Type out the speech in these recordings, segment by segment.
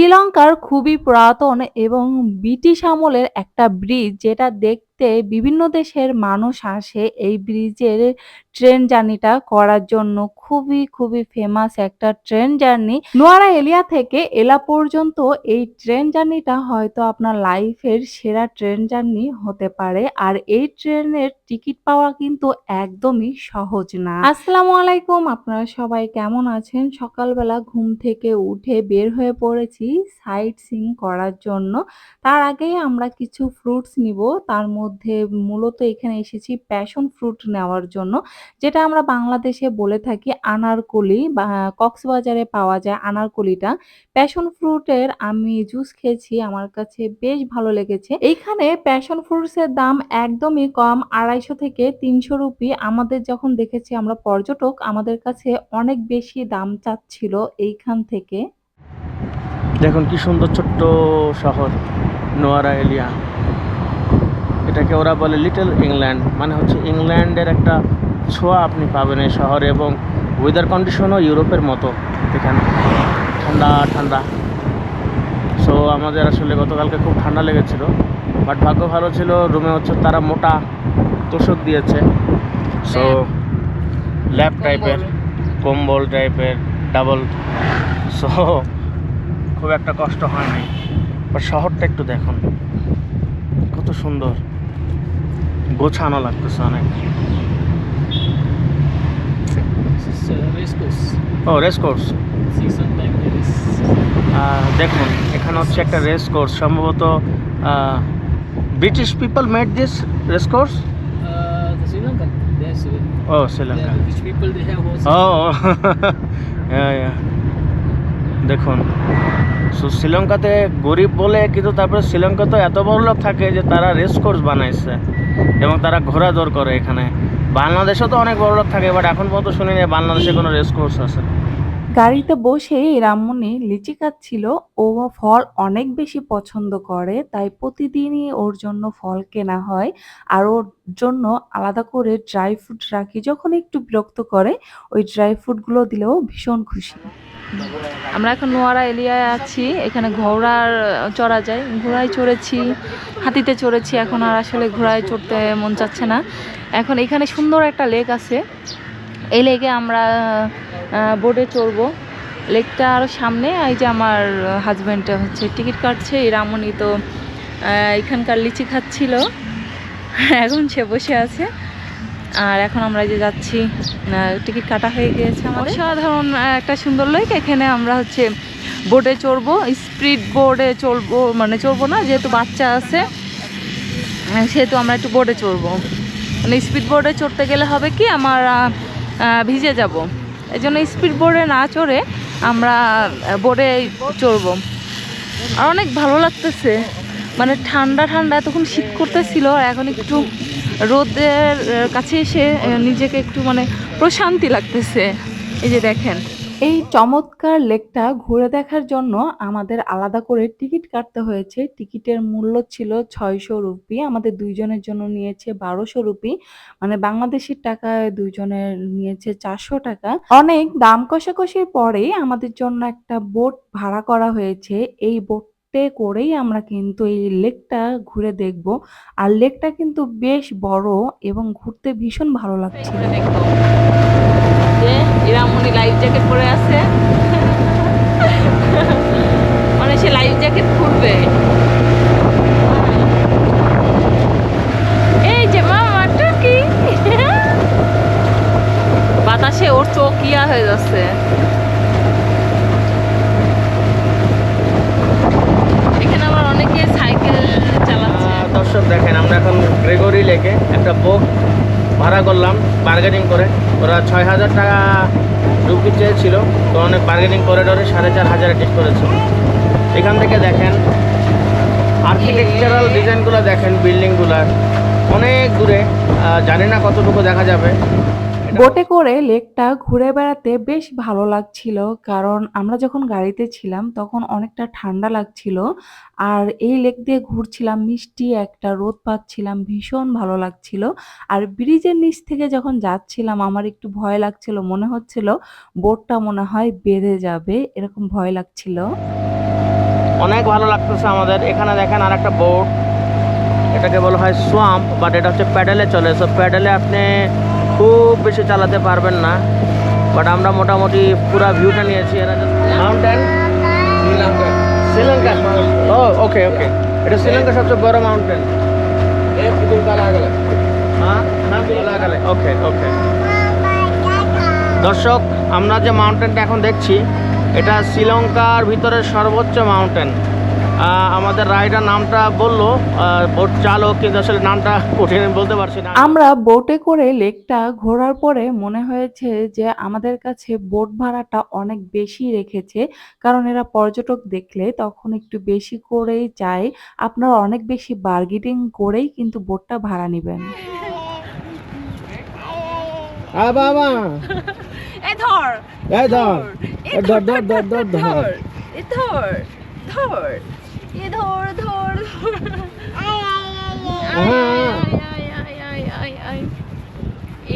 শ্রীলঙ্কার খুবই পুরাতন এবং ব্রিটিশ আমলের একটা ব্রিজ, যেটা দেখতে বিভিন্ন দেশের মানুষ আসে এই ব্রিজের ট্রেন জার্নিটা করার জন্য খুবই খুবই ফেমাস একটা ট্রেন জার্নি নোয়ারা এলিয়া থেকে এলা পর্যন্ত এই ট্রেন জার্নিটা হয়তো আপনার লাইফের সেরা ট্রেন জার্নি হতে পারে। আর এই ট্রেনের টিকিট পাওয়া কিন্তু একদমই সহজ না। আসসালামু আলাইকুম, আপনারা সবাই কেমন আছেন? সকালবেলা ঘুম থেকে উঠে বের হয়ে পড়েছি সাইট সিং করার জন্য। তার আগেই আমরা কিছু ফ্রুটস নিব। তার মধ্যে মূলত এখানে এসেছি প্যাশন ফ্রুট নেওয়ার জন্য। যেটা আমরা বাংলাদেশে বলে থাকি আনারকলি বা কক্সবাজারে পাওয়া যায় আনারকলিটা। প্যাশন ফ্রুটের আমি জুস খেয়েছি, আমার কাছে বেশ ভালো লেগেছে। এইখানে প্যাশন ফ্রুটসের দাম একদমই কম, আড়াইশো থেকে তিনশো রুপি। আমাদের যখন দেখেছি আমরা পর্যটক, আমাদের কাছে অনেক বেশি দাম চাচ্ছিল এইখান থেকে। দেখুন কি সুন্দর ছোট্ট শহর, নোয়ারা এলিয়া এটাকে ওরা বলে লিটল ইংল্যান্ড মানে হচ্ছে ইংল্যান্ডের একটা ছোঁয়া আপনি পাবেন এই শহরে এবং ওয়েদার কন্ডিশনও ইউরোপের মতো। এখানে ঠান্ডা ঠান্ডা। সো আমাদের আসলে গতকালকে খুব ঠান্ডা লেগেছিল। বাট ভাগ্য ভালো ছিল রুমে হচ্ছে তারা মোটা তোষক দিয়েছে। সো ল্যাপ টাইপের কম্বল। টাইপের ডাবল সো খুব একটা কষ্ট হয়নি বাট শহরটা একটু দেখুন। কত সুন্দর। গোছানো লাগতেছে অনেক। ও রেস কোর্স. দেখুন এখানে হচ্ছে একটা রেস কোর্স সম্ভবত British people made this race course ও শ্রীলঙ্কা. ও. দেখুন সো শ্রীলঙ্কাতে গরিব বলে কিন্তু তারপরে শ্রীলঙ্কা তো এত বড় লোক থাকে যে তারা রেস কোর্স বানাইছে এবং তারা ঘোরা দৌড় করে এখানে বাংলাদেশেও তো অনেক বড় লোক থাকে বাট এখন পর্যন্ত শুনিনি বাংলাদেশে কোনো রেস কোর্স আছে। গাড়িতে বসে রামমণি লিচি খাচ্ছিল ও ফল অনেক বেশি পছন্দ করে, তাই প্রতিদিনই ওর জন্য ফল কেনা হয়। আর ওর জন্য আলাদা করে ড্রাই ফ্রুট রাখি, যখন একটু বিরক্ত করে, ওই ড্রাই ফ্রুটগুলো দিলেও ভীষণ খুশি। আমরা এখন নোয়ারা এলিয়ায় আছি, এখানে ঘোড়ার চড়া যায়। ঘোড়ায় চড়েছি, হাতিতে চড়েছি, এখন আর আসলে ঘোড়ায় চড়তে মন চাচ্ছে না। এখন এখানে সুন্দর একটা লেক আছে। এই লেকে আমরা বোটে চড়বো। লেকটা আরও সামনে, এই যে আমার হাজব্যান্ডটা হচ্ছে টিকিট কাটছে, এই রামনি তো এখানকার লিচি খাচ্ছিল। এখন সে বসে আছে। আর এখন আমরা যে যাচ্ছি টিকিট কাটা হয়ে গিয়েছে আমাদের। সাধারণ একটা সুন্দর লেক এখানে আমরা হচ্ছে বোটে চড়বো স্পিড বোর্ডে চলবো মানে চড়বো না, যেহেতু বাচ্চা আছে সেহেতু আমরা একটু বোর্ডে চড়বো। মানে স্পিড বোর্ডে চড়তে গেলে হবে কি, আমার ভিজে যাব। এই জন্য স্পিড বোর্ডে না চড়ে আমরা বোর্ডে চড়ব। আর অনেক ভালো লাগতেছে। মানে ঠান্ডা ঠান্ডা তখন শীত করতেছিল, আর এখন একটু রোদের কাছে এসে নিজেকে একটু মানে প্রশান্তি লাগতেছে। এই যে দেখেন। এই চমৎকার লেকটা ঘুরে দেখার জন্য আমাদের আলাদা করে টিকিট কাটতে হয়েছে। টিকিটের মূল্য ছিল ছয়শো রুপি, আমাদের দুইজনের জন্য নিয়েছে বারোশো রুপি। মানে বাংলাদেশের টাকায় দুইজনের নিয়েছে চারশো টাকা। অনেক দাম কষাকষির পরে আমাদের জন্য একটা বোট ভাড়া করা হয়েছে। এই বোটে করেই আমরা কিন্তু এই লেকটা ঘুরে দেখব। আর লেকটা কিন্তু বেশ বড় এবং ঘুরতে ভীষণ ভালো লাগছে ইরামনি লাইফ জ্যাকেট পরে আছে। মানে সে লাইফ জ্যাকেট খুলবে এই যে মামা, টুকি। বাতাসে ওর চোখ ইয়া হয়ে যাচ্ছে। দর্শক দেখেন, আমরা এখন গ্রেগরি লেকে একটা বোক ভাড়া করলাম বার্গেনিং করে। ওরা ছয় হাজার টাকা রুপি চেয়েছিল। তো অনেক বার্গেনিং করিডোরে সাড়ে চার হাজারে ঠিক করেছে। এখান থেকে দেখেন আর্কিটেকচারাল ডিজাইনগুলো দেখেন বিল্ডিংগুলার অনেক দূরে জানি না কতটুকু দেখা যাবে। বোটে করে লেকটা ঘুরে বেড়াতে বেশ ভালো লাগছিল কারণ আমরা যখন গাড়িতে ছিলাম তখন অনেকটা ঠান্ডা লাগছিল আর এই লেক দিয়ে ঘুরছিলাম মিষ্টি একটা রোদ পাচ্ছিলাম ভীষণ ভালো লাগছিল। আর ব্রিজের নিচ থেকে যখন যাচ্ছিলাম আমার একটু ভয় লাগছিল মনে হচ্ছিল বোটটা মনে হয় বেঁধে যাবে এরকম ভয় লাগছিল। অনেক ভালো লাগতেছে আমাদের। এখানে দেখেন আর একটা বোট এটাকে বলা হয় সোয়াম্প বাট এটা হচ্ছে প্যাডেলে চলে। সো প্যাডেলে আপনি খুব বেশি চালাতে পারবেন না বাট আমরা মোটামুটি পুরো ভিউটা নিয়েছি মাউন্টেন শ্রীলঙ্কা। ও ওকে ওকে এটা শ্রীলঙ্কার সবচেয়ে বড় মাউন্টেন ওকে ওকে দর্শক, আমরা যে মাউন্টেনটা এখন দেখছি, এটা শ্রীলঙ্কার ভিতরের সর্বোচ্চ মাউন্টেন আমাদের রাইডার নামটা বলল বোট চালক কিন্তু আসলে নামটা কঠিন বলতে পারছি না। আমরা বোটে করে লেকটা ঘোরার পরে মনে হয়েছে যে আমাদের কাছে বোট ভাড়াটা অনেক বেশি রেখেছে কারণ এরা পর্যটক দেখলে তখন একটু বেশি করেই চায় আপনারা অনেক বেশি বার্গেটিং করেই কিন্তু বোটটা ভাড়া নেবেন। বাবা। ধর, ধর, ধর, ধর, ধর। ধর ধর। এ ধর ধর হ্যাঁ।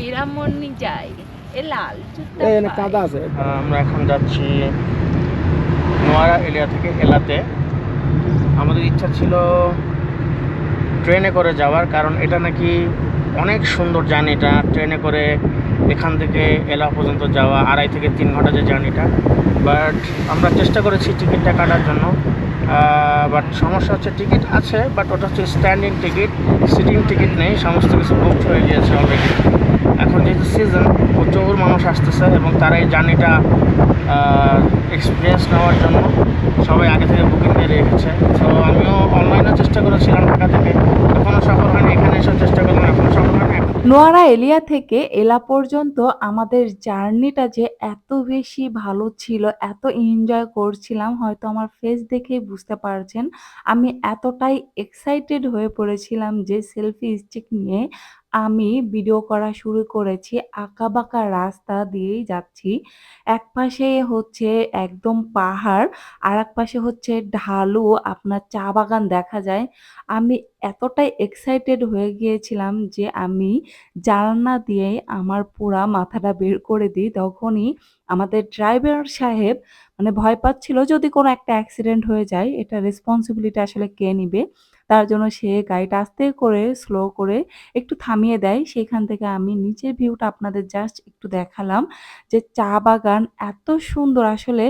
এরা মনি যায় এ লাল আছে আমরা এখন যাচ্ছি নোয়ারা এরিয়া থেকে এলাতে আমাদের ইচ্ছা ছিল ট্রেনে করে যাওয়ার কারণ এটা নাকি অনেক সুন্দর জার্নিটা ট্রেনে করে এখান থেকে এলা পর্যন্ত যাওয়া আড়াই থেকে তিন ঘণ্টা যে জার্নিটা বাট আমরা চেষ্টা করেছি টিকিটটা কাটার জন্য বাট সমস্যা হচ্ছে টিকিট আছে বাট ওটা হচ্ছে স্ট্যান্ডিং টিকিট সিটিং টিকিট নেই, সমস্ত কিছু বুক হয়ে গিয়েছে অলরেডি এখন যেহেতু সিজন প্রচুর মানুষ আসতেছে এবং তারা এই জার্নিটা এক্সপিরিয়েন্স নেওয়ার জন্য সবাই আগে থেকে বুকিং দিয়ে রেখেছে। তো আমিও অনলাইনে চেষ্টা করেছিলাম ঢাকা থেকে এখনও সফল হয়নি, এখানে এসে চেষ্টা করলাম এখনও সফল নোয়ারা এলিয়া থেকে এলা পর্যন্ত আমাদের জার্নিটা যে এত বেশি ভালো ছিল, এত এনজয় করছিলাম, হয়তো আমার ফেস দেখেই বুঝতে পারছেন। আমি এতটাই এক্সাইটেড হয়ে পড়েছিলাম যে সেলফি স্টিক নিয়ে। আমি ভিডিও করা শুরু করেছি, আঁকাবাঁকা রাস্তা দিয়েই যাচ্ছি। এক পাশে হচ্ছে একদম পাহাড় আর এক পাশে হচ্ছে ঢালু, আপনার চা বাগান দেখা যায়। আমি এতটাই এক্সাইটেড হয়ে গিয়েছিলাম যে আমি জানালা দিয়ে আমার পুরা মাথাটা বের করে দিই। তখনই আমাদের ড্রাইভার সাহেব মানে ভয় পাচ্ছিল যদি কোনো একটা অ্যাক্সিডেন্ট হয়ে যায়, এটা রেসপন্সিবিলিটি আসলে কে নিবে? তার জন্য সে গাড়িটা আস্তে করে স্লো করে একটু থামিয়ে দেয়। সেখান থেকে আমি নিচের ভিউটা আপনাদের জাস্ট একটু দেখালাম যে চা বাগান এত সুন্দর। আসলে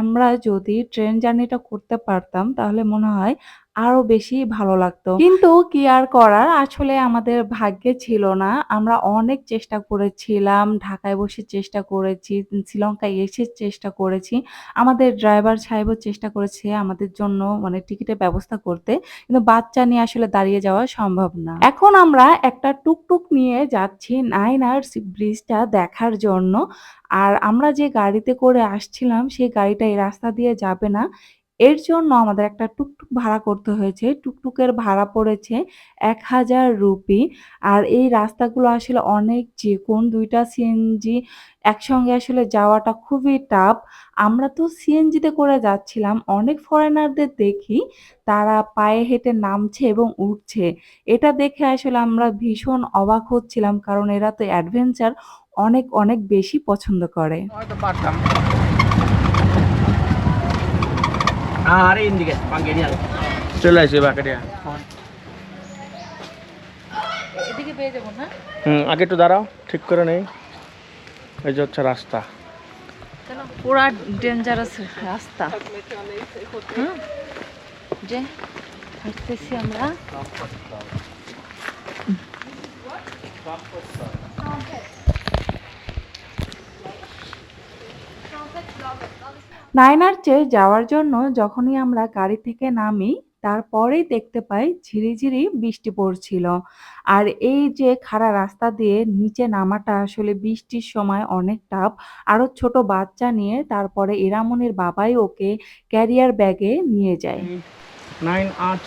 আমরা যদি ট্রেন জার্নিটা করতে পারতাম, তাহলে মনে হয় আরও বেশি ভালো লাগতো। কিন্তু কি আর করার? আসলে আমাদের ভাগ্যে ছিল না। আমরা অনেক চেষ্টা করেছিলাম, ঢাকায় বসে চেষ্টা করেছি, শ্রীলঙ্কায় এসে চেষ্টা করেছি। আমাদের ড্রাইভার সাহেবও চেষ্টা করেছে আমাদের জন্য মানে টিকিটের ব্যবস্থা করতে। কিন্তু বাচ্চা নিয়ে আসলে দাঁড়িয়ে যাওয়া সম্ভব না। এখন আমরা একটা টুকটুক নিয়ে যাচ্ছি নাইন আর্স ব্রিজটা দেখার জন্য। আর আমরা যে গাড়িতে করে আসছিলাম, সেই গাড়িটা এই রাস্তা দিয়ে যাবে না। এর জন্য আমাদের একটা টুকটুক ভাড়া করতে হয়েছে। টুকটুকের ভাড়া পড়েছে এক হাজার রুপি। আর এই রাস্তাগুলো আসলে অনেক যে কোন দুইটা সিএনজি একসঙ্গে আসলে যাওয়াটা খুবই টাফ আমরা তো সিএনজিতে করে যাচ্ছিলাম। অনেক ফরেনারদের দেখি, তারা পায়ে হেঁটে নামছে এবং উঠছে। এটা দেখে আসলে আমরা ভীষণ অবাক হচ্ছিলাম, কারণ এরা তো অ্যাডভেঞ্চার অনেক অনেক বেশি পছন্দ করে। পারতাম। আরে ইন্দিকে পাঙ্গে নিয়ে চলে আসি বাঁকাটিয়া এদিকে পেয়ে যাব না হুম আগে একটু দাঁড়াও ঠিক করে নেই এই যে হচ্ছে রাস্তা পুরা ডেঞ্জারাস রাস্তা হুম যে হাঁটতেছি আমরা নাইন আর্চে যাওয়ার জন্য যখনই আমরা গাড়ি থেকে নামি তারপরেই দেখতে পাই ঝিরিঝিরি বৃষ্টি পড়ছিল। আর এই যে খাড়া রাস্তা দিয়ে নিচে নামাটা আসলে বৃষ্টির সময় অনেক টাফ আরও ছোট বাচ্চা নিয়ে তারপরে ইরামনির বাবাই ওকে ক্যারিয়ার ব্যাগে নিয়ে যায়। Nine arch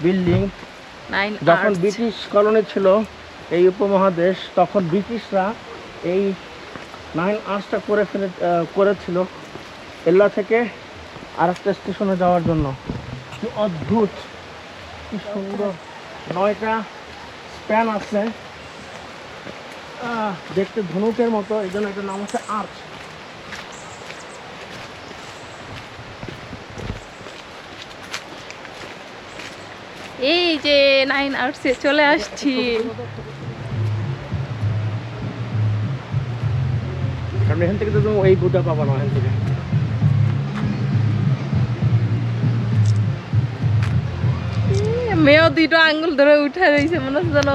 building. নাইন যখন ব্রিটিশ কলোনি ছিল এই উপমহাদেশ তখন ব্রিটিশরা এই নাইন আর্চটা করে ফেলে করেছিল। এল্লা থেকে আর একটা স্টেশনে যাওয়ার জন্য। কি অদ্ভুত কি সুন্দর। নয়টা স্প্যান আছে। দেখতে ধনুকের মতো এই জন্য এটার নাম হচ্ছে আর্চ। এই যে নাইন আর্টসে চলে আসছি। কারণ এখান থেকে তো তুমি ওই বুটা পাবা না এখান থেকে। মেয়েও দুইটা আঙ্গুল ধরে উঠে রয়েছে মনে হচ্ছে যেন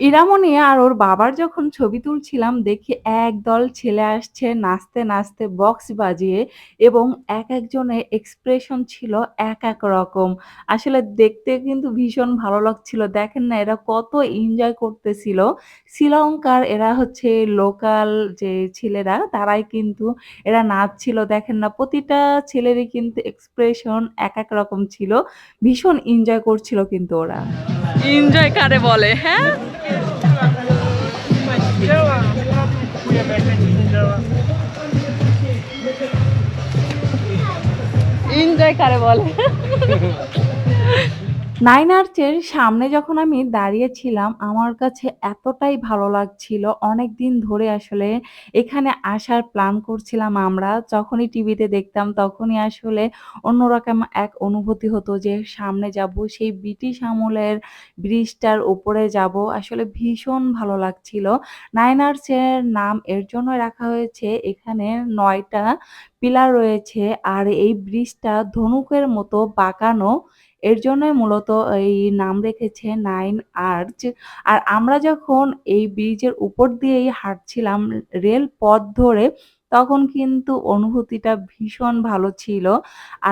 ইরামনি আর ওর বাবার যখন ছবি তুলছিলাম, দেখি একদল ছেলে আসছে নাচতে নাচতে বক্স বাজিয়ে এবং এক একজনের এক্সপ্রেশন ছিল এক এক রকম। আসলে দেখতে কিন্তু ভীষণ ভালো লাগছিল। দেখেন না, এরা কত এনজয় করতেছিল। শ্রীলঙ্কার এরা হচ্ছে লোকাল যে ছেলেরা, তারাই কিন্তু এরা নাচছিল। দেখেন না, প্রতিটা ছেলেরই কিন্তু এক্সপ্রেশন এক এক রকম ছিল। ভীষণ এনজয় করছিল কিন্তু ওরা। এনজয় কারে বলে হ্যাঁ? এনজয় করে বলে। নাইন আর্চের সামনে যখন আমি দাঁড়িয়েছিলাম, আমার কাছে এতটাই ভালো লাগছিল। অনেক দিন ধরে আসলে এখানে আসার প্ল্যান করছিলাম আমরা। যখনই টিভিতে দেখতাম, তখনই আসলে অন্যরকম এক অনুভূতি হতো যে সামনে যাব, সেই ব্রিটিশ আমলের ব্রিজটার উপরে যাব। আসলে ভীষণ ভালো লাগছিল। নাইন আর্চের নাম এর জন্য রাখা হয়েছে। এখানে নয়টা পিলার রয়েছে। আর এই ব্রিজটা ধনুকের মতো বাঁকানো এর জন্যই মূলত এই নাম রেখেছে নাইন আর্চ। আর আমরা যখন এই ব্রিজের উপর দিয়েই হাঁটছিলাম, রেল পথ ধরে তখন কিন্তু অনুভূতিটা ভীষণ ভালো ছিল।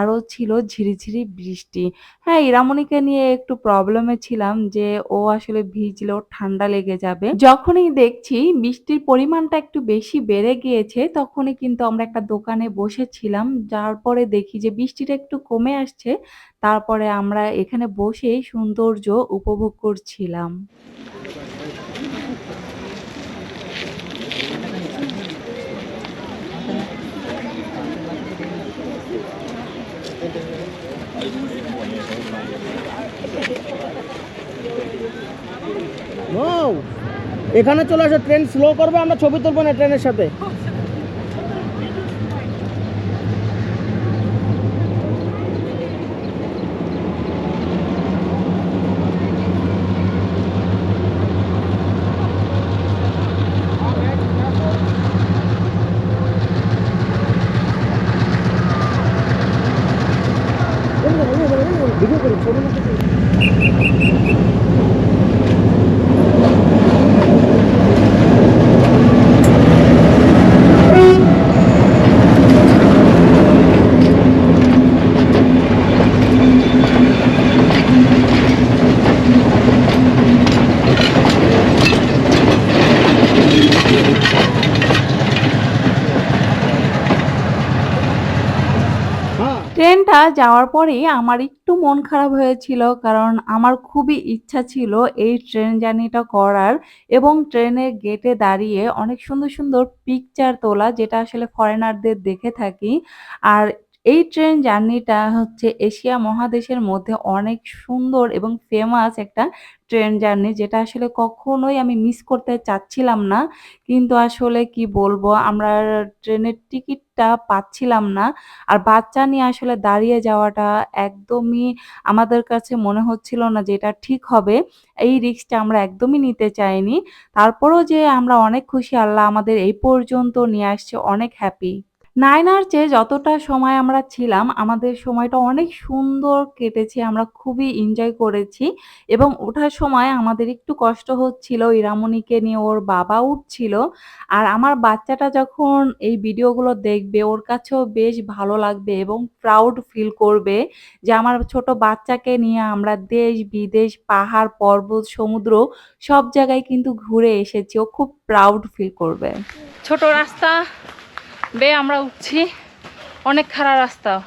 আরও ছিল ঝিরিঝিরি বৃষ্টি। হ্যাঁ ইরামনিকে নিয়ে একটু প্রবলেমে ছিলাম যে, ও আসলে ভিজলেও ঠান্ডা লেগে যাবে। যখনই দেখছি বৃষ্টির পরিমাণটা একটু বেশি বেড়ে গিয়েছে, তখনই কিন্তু আমরা একটা দোকানে বসেছিলাম। যার পরে দেখি যে, বৃষ্টিটা একটু কমে আসছে। তারপরে আমরা এখানে বসেই সৌন্দর্য উপভোগ করছিলাম ও এখানে চলে আসো ট্রেন স্লো করবে আমরা ছবি তুলবো না ট্রেনের সাথে ভিডিও করি ছবি না হ্যাঁ ট্রেনটা যাওয়ার পরেই আমার একটু মন খারাপ হয়েছিল, কারণ আমার খুবই ইচ্ছা ছিল এই ট্রেন জার্নিটা করার এবং ট্রেনের গেটে দাঁড়িয়ে অনেক সুন্দর সুন্দর পিকচার তোলা, যেটা আসলে ফরেনারদের দেখে থাকি। আর এই ট্রেন জার্নিটা হচ্ছে এশিয়া মহাদেশের মধ্যে অনেক সুন্দর এবং ফেমাস একটা ট্রেন জার্নি যেটা আসলে কখনোই আমি মিস করতে চাচ্ছিলাম না। কিন্তু আসলে কি বলব, আমরা ট্রেনের টিকিটটা পাচ্ছিলাম না। আর বাচ্চা নিয়ে আসলে দাঁড়িয়ে যাওয়াটা একদমই আমাদের কাছে মনে হচ্ছিল না যে এটা ঠিক হবে। এই রিক্সটা আমরা একদমই নিতে চাইনি। তারপরেও যে আমরা অনেক খুশি, আল্লাহ আমাদের এই পর্যন্ত নিয়ে আসছে, অনেক হ্যাপি নাইন আর্চে যতটা সময় আমরা ছিলাম, আমাদের সময়টা অনেক সুন্দর কেটেছে, আমরা খুবই এনজয় করেছি এবং ওঠার সময় আমাদের একটু কষ্ট হচ্ছিল ইরামনিকে নিয়ে ওর বাবা উঠছিল আর আমার বাচ্চাটা যখন এই ভিডিওগুলো দেখবে ওর কাছেও বেশ ভালো লাগবে এবং প্রাউড ফিল করবে যে আমার ছোট বাচ্চাকে নিয়ে আমরা দেশ, বিদেশ, পাহাড়, পর্বত, সমুদ্র সব জায়গায় কিন্তু ঘুরে এসেছি। ও খুব প্রাউড ফিল করবে। ছোট রাস্তা বেয়ে আমরা উঠছি। অনেক খারাপ রাস্তা।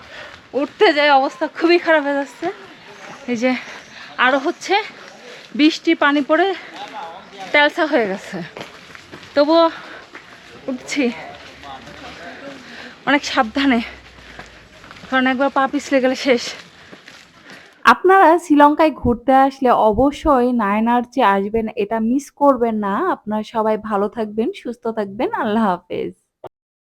উঠতে যাই, অবস্থা খুবই খারাপ হয়ে যাচ্ছে। এই যে আরও হচ্ছে, বৃষ্টি, পানি পড়ে তেলসা হয়ে গেছে। তবুও উঠছি। অনেক সাবধানে। কারণ একবার পা পিছলে গেলে শেষ। আপনারা শ্রীলঙ্কায় ঘুরতে আসলে অবশ্যই নায়নার্চে আসবেন, এটা মিস করবেন না। আপনারা সবাই ভালো থাকবেন, সুস্থ থাকবেন। আল্লাহ হাফেজ।